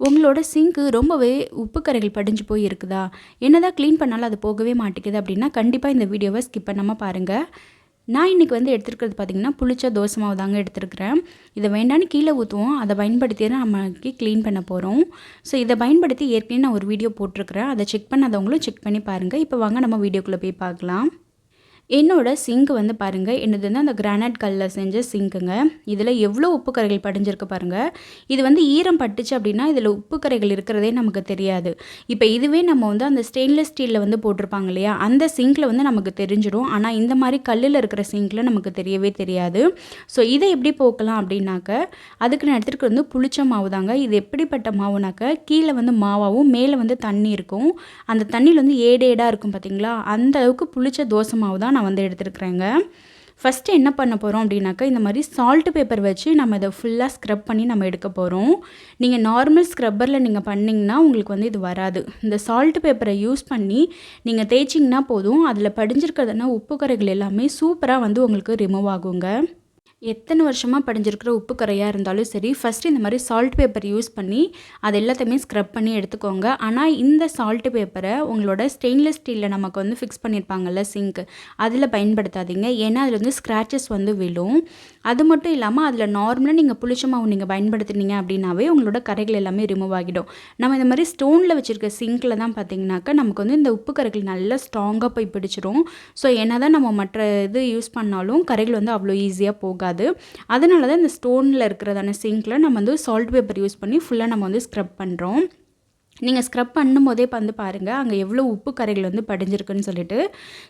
உங்களோட சிங்க்கு ரொம்பவே உப்பு கரைகள் படிஞ்சு போய் இருக்குதா என்னதான் க்ளீன் பண்ணாலும் அது போகவே மாட்டேங்குது அப்படின்னா கண்டிப்பாக இந்த வீடியோவை ஸ்கிப் பண்ணாமல் பாருங்கள் நான் இன்றைக்கி வந்து எடுத்துருக்கிறது பார்த்திங்கன்னா புளிச்ச தோசை மாவு தாங்க எடுத்துருக்கிறேன். இதை வேண்டான்னு கீழே ஊற்றுவோம் அதை பயன்படுத்தி தான் நம்மளுக்கு க்ளீன் பண்ண போகிறோம் ஸோ இதை பயன்படுத்தி ஏற்கனவே நான் ஒரு வீடியோ போட்டிருக்கிறேன். அதை செக் பண்ணாதவங்களும் செக் பண்ணி பாருங்கள் இப்போ வாங்க நம்ம வீடியோக்குள்ளே போய் பார்க்கலாம். என்னோடய சிங்க் வந்து பாருங்கள் என்னது வந்து அந்த கிரானைட் கல்லில் செஞ்ச சிங்க்குங்க இதில் எவ்வளோ உப்பு கரைகள் படிஞ்சிருக்கு பாருங்கள் இது வந்து ஈரம் பட்டுச்சு அப்படின்னா இதில் உப்பு கரைகள் இருக்கிறதே நமக்கு தெரியாது. இப்போ இதுவே நம்ம வந்து அந்த ஸ்டெயின்லெஸ் ஸ்டீலில் வந்து போட்டிருப்பாங்க இல்லையா? அந்த சிங்கில் வந்து நமக்கு தெரிஞ்சிடும். ஆனால் இந்த மாதிரி கல்லில் இருக்கிற சிங்கில் நமக்கு தெரியவே தெரியாது. ஸோ இதை எப்படி போக்கலாம் அப்படின்னாக்க அதுக்கு நான் எடுத்துகிட்டு வந்து புளிச்ச மாவு தாங்க. இது எப்படிப்பட்ட மாவுனாக்க கீழே வந்து மாவாகவும் மேலே வந்து தண்ணி இருக்கும். அந்த தண்ணியில் வந்து ஏடேடாக இருக்கும் பார்த்தீங்களா அந்த அளவுக்கு புளிச்ச தோசை மாவு தான் நான் வந்து எடுத்துருக்குறேங்க. ஃபஸ்ட்டு என்ன பண்ண போகிறோம் அப்படின்னாக்கா இந்த மாதிரி சால்ட் பேப்பர் வச்சு நம்ம இதை ஃபுல்லாக ஸ்க்ரப் பண்ணி நம்ம எடுக்க போகிறோம் நீங்கள் நார்மல் ஸ்க்ரப்பரில் நீங்கள் பண்ணிங்கன்னா உங்களுக்கு வந்து இது வராது. இந்த சால்ட் பேப்பரை யூஸ் பண்ணி நீங்கள் தேய்ச்சிங்கன்னா போதும். அதில் படிஞ்சிருக்கிறதுனா உப்பு கரைகள் எல்லாமே சூப்பராக வந்து உங்களுக்கு ரிமூவ் ஆகுங்க. எத்தனை வருஷமாக படிஞ்சிருக்கிற உப்பு கரையாக இருந்தாலும் சரி ஃபஸ்ட்டு இந்த மாதிரி சால்ட் பேப்பர் யூஸ் பண்ணி அது எல்லாத்தையுமே ஸ்க்ரப் பண்ணி எடுத்துக்கோங்க. ஆனால் இந்த சால்ட் பேப்பரை உங்களோட ஸ்டெயின்லெஸ் ஸ்டீலில் நமக்கு வந்து ஃபிக்ஸ் பண்ணியிருப்பாங்கல்ல சிங்க் அதில் பயன்படுத்தாதீங்க. ஏன்னா அதில் வந்து ஸ்க்ராச்சஸ் வந்து விழும். அது மட்டும் இல்லாமல் அதில் நார்மலாக நீங்கள் புளிச்ச மாவு நீங்கள் பயன்படுத்தினீங்க அப்படின்னாவே உங்களோட கரைகள் எல்லாமே ரிமூவ் ஆகிடும். நம்ம இந்த மாதிரி ஸ்டோனில் வச்சுருக்க சிங்கில் தான் பார்த்தீங்கன்னாக்கா நமக்கு வந்து இந்த உப்பு கரைகள் நல்லா ஸ்ட்ராங்காக போய் பிடிச்சிரும். ஸோ என்ன தான் நம்ம மற்ற இது யூஸ் பண்ணாலும் கரைகள் வந்து அவ்வளோ ஈஸியாக போகாது. வராது. அதனால தான் இந்த ஸ்டோனில் இருக்கிறதான சிங்கில் நம்ம வந்து சால்ட் பேப்பர் யூஸ் பண்ணி ஃபுல்லாக நம்ம வந்து ஸ்க்ரப் பண்ணுறோம் நீங்கள் ஸ்க்ரப் பண்ணும்போதே வந்து பாருங்கள் அங்கே எவ்வளோ உப்பு கரைகள் வந்து படிஞ்சிருக்குன்னு சொல்லிட்டு.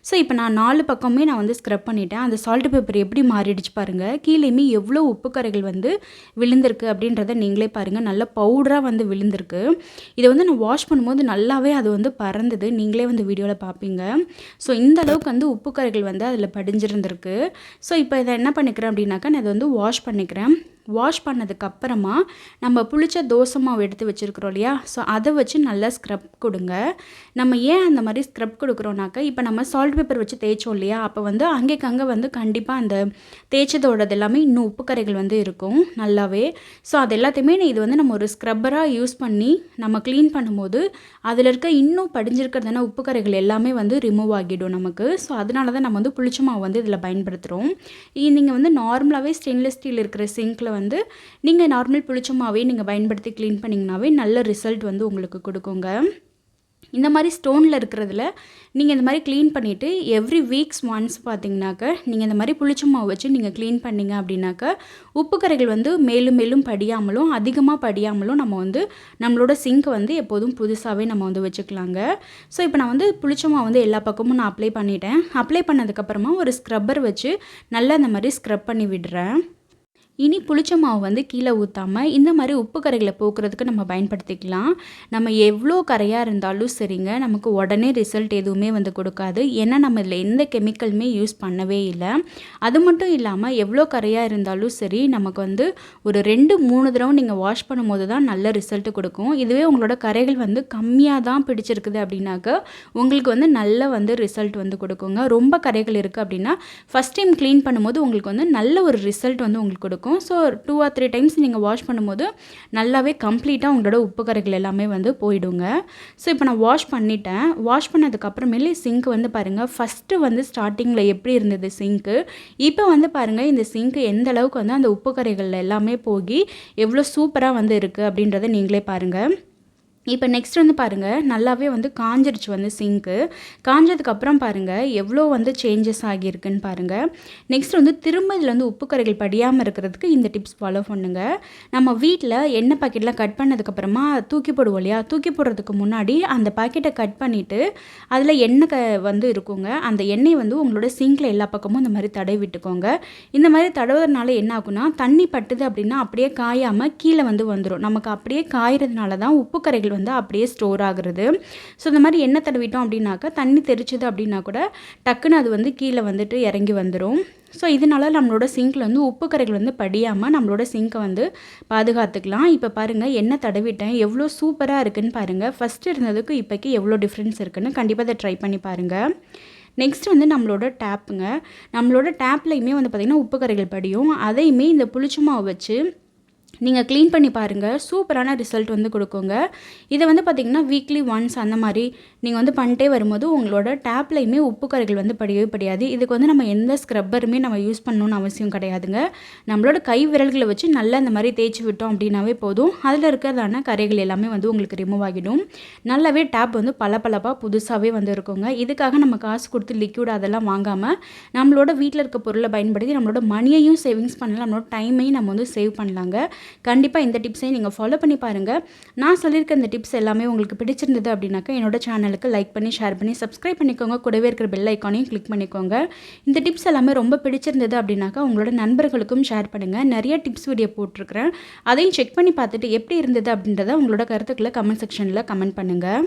ஸோ இப்போ நான் நாலு பக்கமே நான் வந்து ஸ்க்ரப் பண்ணிட்டேன். அந்த சால்ட் பேப்பர் எப்படி மாறிடுச்சு பாருங்கள் கீழேயுமே எவ்வளோ உப்பு கரைகள் வந்து விழுந்திருக்கு அப்படின்றத நீங்களே பாருங்கள் நல்ல பவுடராக வந்து விழுந்திருக்கு. இதை வந்து நான் வாஷ் பண்ணும்போது நல்லாவே அது வந்து பறந்தது. நீங்களே வந்து வீடியோவில் பார்ப்பீங்க ஸோ இந்த அளவுக்கு வந்து உப்பு கரைகள் வந்து அதில் படிஞ்சிருந்திருக்கு. ஸோ இப்போ இதை என்ன பண்ணிக்கிறேன் அப்படின்னாக்கா நான் இதை வந்து வாஷ் பண்ணிக்கிறேன். வாஷ் பண்ணதுக்கப்புறமா நம்ம புளிச்ச தோசை மாவு எடுத்து வச்சுருக்குறோம் இல்லையா? ஸோ அதை வச்சு நல்லா ஸ்க்ரப் கொடுங்க. நம்ம ஏன் அந்த மாதிரி ஸ்க்ரப் கொடுக்குறோன்னாக்கா இப்போ நம்ம சால்ட் பேப்பர் வச்சு தேய்ச்சோம் இல்லையா? அப்போ வந்து அங்கேக்கு அங்கே வந்து கண்டிப்பாக அந்த தேய்ச்சதோடது எல்லாமே இன்னும் உப்பு கரைகள் வந்து இருக்கும் நல்லாவே. ஸோ அது எல்லாத்தையுமே இது வந்து நம்ம ஒரு ஸ்க்ரப்பராக யூஸ் பண்ணி நம்ம க்ளீன் பண்ணும்போது அதில் இருக்க இன்னும் படிஞ்சிருக்கிறதுனா உப்பு கரைகள் எல்லாமே வந்து ரிமூவ் ஆகிடும் நமக்கு. ஸோ அதனால தான் நம்ம வந்து புளிச்ச மாவு வந்து இதில் பயன்படுத்துகிறோம் நீங்கள் வந்து நார்மலாகவே ஸ்டெயின்லெஸ் ஸ்டீல் இருக்கிற சிங்கில் வந்து நீங்கள் நார்மல் புளிச்சமாகவே நீங்கள் பயன்படுத்தி க்ளீன் பண்ணிங்கனாவே நல்ல ரிசல்ட் வந்து உங்களுக்கு கொடுக்குங்க. இந்த மாதிரி ஸ்டோனில் இருக்கிறதுல நீங்கள் இந்த மாதிரி க்ளீன் பண்ணிவிட்டு எவ்ரி வீக்ஸ் ஒன்ஸ் பார்த்தீங்கன்னாக்க நீங்கள் இந்த மாதிரி புளிச்ச மாவு வச்சு நீங்கள் க்ளீன் பண்ணிங்க அப்படின்னாக்க உப்பு கரைகள் வந்து மேலும் மேலும் படியாமலும் அதிகமாக படியாமலும் நம்ம வந்து நம்மளோட சிங்க்கை வந்து எப்போதும் புதுசாகவே நம்ம வந்து வச்சுக்கலாங்க. ஸோ இப்போ நான் வந்து புளிச்ச மாவு வந்து எல்லா பக்கமும் நான் அப்ளை பண்ணிட்டேன். அப்ளை பண்ணதுக்கப்புறமா ஒரு ஸ்க்ரப்பர் வச்சு நல்லா இந்த மாதிரி ஸ்க்ரப் பண்ணி விடுறேன். இனி புளிச்ச மாவு வந்து கீழே ஊற்றாமல் இந்த மாதிரி உப்பு கரைகளை போக்குறதுக்கு நம்ம பயன்படுத்திக்கலாம். நம்ம எவ்வளோ கரையாக இருந்தாலும் சரிங்க நமக்கு உடனே ரிசல்ட் எதுவுமே வந்து கொடுக்காது. ஏன்னா நம்ம இதில் எந்த கெமிக்கலுமே யூஸ் பண்ணவே இல்லை. அது மட்டும் இல்லாமல் எவ்வளோ கரையாக இருந்தாலும் சரி நமக்கு வந்து ஒரு ரெண்டு மூணு தடவை நீங்கள் வாஷ் பண்ணும்போது தான் நல்ல ரிசல்ட் கொடுக்கும். இதுவே உங்களோட கரைகள் வந்து கம்மியாக தான் பிடிச்சிருக்குது அப்படின்னாக்க உங்களுக்கு வந்து நல்ல வந்து ரிசல்ட் வந்து கொடுக்குங்க. ரொம்ப கரைகள் இருக்குது அப்படின்னா ஃபஸ்ட் டைம் க்ளீன் பண்ணும்போது உங்களுக்கு வந்து நல்ல ஒரு ரிசல்ட் வந்து உங்களுக்கு கொடுக்கும். இருக்கும். So two or three times நீங்கள் வாஷ் பண்ணும்போது நல்லாவே கம்ப்ளீட்டாக உங்களோட உப்பு கரைகள் எல்லாமே வந்து போயிடுங்க. ஸோ இப்போ நான் வாஷ் பண்ணிட்டேன். வாஷ் பண்ணதுக்கப்புறமேலே சிங்க் வந்து பாருங்கள் ஃபஸ்ட்டு வந்து ஸ்டார்டிங்கில் எப்படி இருந்தது சிங்க்கு இப்போ வந்து பாருங்கள் இந்த சிங்க்கு எந்த அளவுக்கு வந்து அந்த உப்பு கரைகள் எல்லாமே போகி எவ்வளோ சூப்பராக வந்து இருக்குது அப்படின்றத நீங்களே பாருங்கள் இப்போ நெக்ஸ்ட் வந்து பாருங்கள் நல்லாவே வந்து காஞ்சிருச்சு வந்து சிங்க்கு காஞ்சதுக்கப்புறம் பாருங்கள் எவ்வளோ வந்து சேஞ்சஸ் ஆகியிருக்குன்னு பாருங்கள் நெக்ஸ்ட் வந்து திரும்ப இதில் வந்து உப்பு கரைகள் படியாமல் இருக்கிறதுக்கு இந்த டிப்ஸ் ஃபாலோ பண்ணுங்கள் நம்ம வீட்டில் எண்ணெய் பாக்கெட்லாம் கட் பண்ணதுக்கப்புறமா தூக்கி போடுவோம் இல்லையா? தூக்கி போடுறதுக்கு முன்னாடி அந்த பாக்கெட்டை கட் பண்ணிவிட்டு அதில் எண்ணெய் க வந்து இருக்குங்க. அந்த எண்ணெய் வந்து உங்களோட சிங்கில் எல்லா பக்கமும் இந்த மாதிரி தடவி விட்டுக்கோங்க. இந்த மாதிரி தடவுறதுனால என்ன ஆகுனா தண்ணி பட்டுது அப்படின்னா அப்படியே காயாமல் கீழே வந்து வந்துடும் நமக்கு அப்படியே காயறதுனால தான் உப்பு கரைகள் வந்து அப்படியே ஸ்டோர் ஆகுறது. ஸோ இந்த மாதிரி எண்ணெய் தடவிட்டோம் அப்படின்னாக்கா தண்ணி தெரிச்சுது அப்படின்னா கூட டக்குன்னு அது வந்து கீழே வந்துட்டு இறங்கி வந்துடும் ஸோ இதனால நம்மளோட சிங்கில் வந்து உப்பு கரைகள் வந்து படியாமல் நம்மளோட சிங்கை வந்து பாதுகாத்துக்கலாம். இப்போ பாருங்கள் என்ன தடவிட்டேன். எவ்வளோ சூப்பராக இருக்குன்னு பாருங்கள் ஃபஸ்ட்டு இருந்ததுக்கு இப்போக்கி எவ்வளோ டிஃப்ரென்ஸ் இருக்குன்னு கண்டிப்பாக அதை ட்ரை பண்ணி பாருங்கள் நெக்ஸ்ட் வந்து நம்மளோட டேப்புங்க நம்மளோட டேப்லையுமே வந்து பார்த்திங்கன்னா உப்பு கரைகள் படியும். அதையுமே இந்த புளிச்சமாவை வச்சு நீங்கள் க்ளீன் பண்ணி பாருங்கள் சூப்பரான ரிசல்ட் வந்து கொடுக்குங்க. இதை வந்து பார்த்திங்கன்னா வீக்லி ஒன்ஸ் அந்த மாதிரி நீங்கள் வந்து பண்ணிட்டே வரும்போது உங்களோட டேப்லையுமே உப்பு கரைகள் வந்து படியவே படியாது. இதுக்கு வந்து நம்ம எந்த ஸ்க்ரப்பருமே நம்ம யூஸ் பண்ணணும்னு அவசியம் கிடையாதுங்க. நம்மளோட கை விரல்களை வச்சு நல்லா இந்த மாதிரி தேய்ச்சி விட்டோம் அப்படின்னாவே போதும். அதில் இருக்கிறதான கரைகள் எல்லாமே வந்து உங்களுக்கு ரிமூவ் ஆகிடும். நல்லாவே டேப் வந்து பளபளப்பாக புதுசாகவே வந்து இருக்குங்க. இதுக்காக நம்ம காசு கொடுத்து லிக்யூட் அதெல்லாம் வாங்காமல் நம்மளோட வீட்டில் இருக்க பொருளை பயன்படுத்தி நம்மளோட மணியையும் சேவிங்ஸ் பண்ணலாம். நம்மளோட டைமையும் நம்ம வந்து சேவ் பண்ணலாங்க. கண்டிப்பாக இந்த டிப்ஸையும் நீங்கள் ஃபாலோ பண்ணி பாருங்கள் நான் சொல்லியிருக்க இந்த டிப்ஸ் எல்லாமே உங்களுக்கு பிடிச்சிருந்தது அப்படின்னாக்கா என்னோட சேனலுக்கு லைக் பண்ணி ஷேர் பண்ணி சப்ஸ்கிரைப் பண்ணிக்கோங்க. கூடவே இருக்கிற பெல் ஐக்கானையும் கிளிக் பண்ணிக்கோங்க. இந்த டிப்ஸ் எல்லாமே ரொம்ப பிடிச்சிருந்தது அப்படின்னாக்கா உங்களோட நண்பர்களுக்கும் ஷேர் பண்ணுங்கள் நிறைய டிப்ஸ் வீடியோ போட்டிருக்கிறேன். அதையும் செக் பண்ணி பார்த்துட்டு எப்படி இருந்தது அப்படின்றத உங்களோட கருத்துக்களை கமெண்ட் செக்ஷனில் கமெண்ட் பண்ணுங்கள்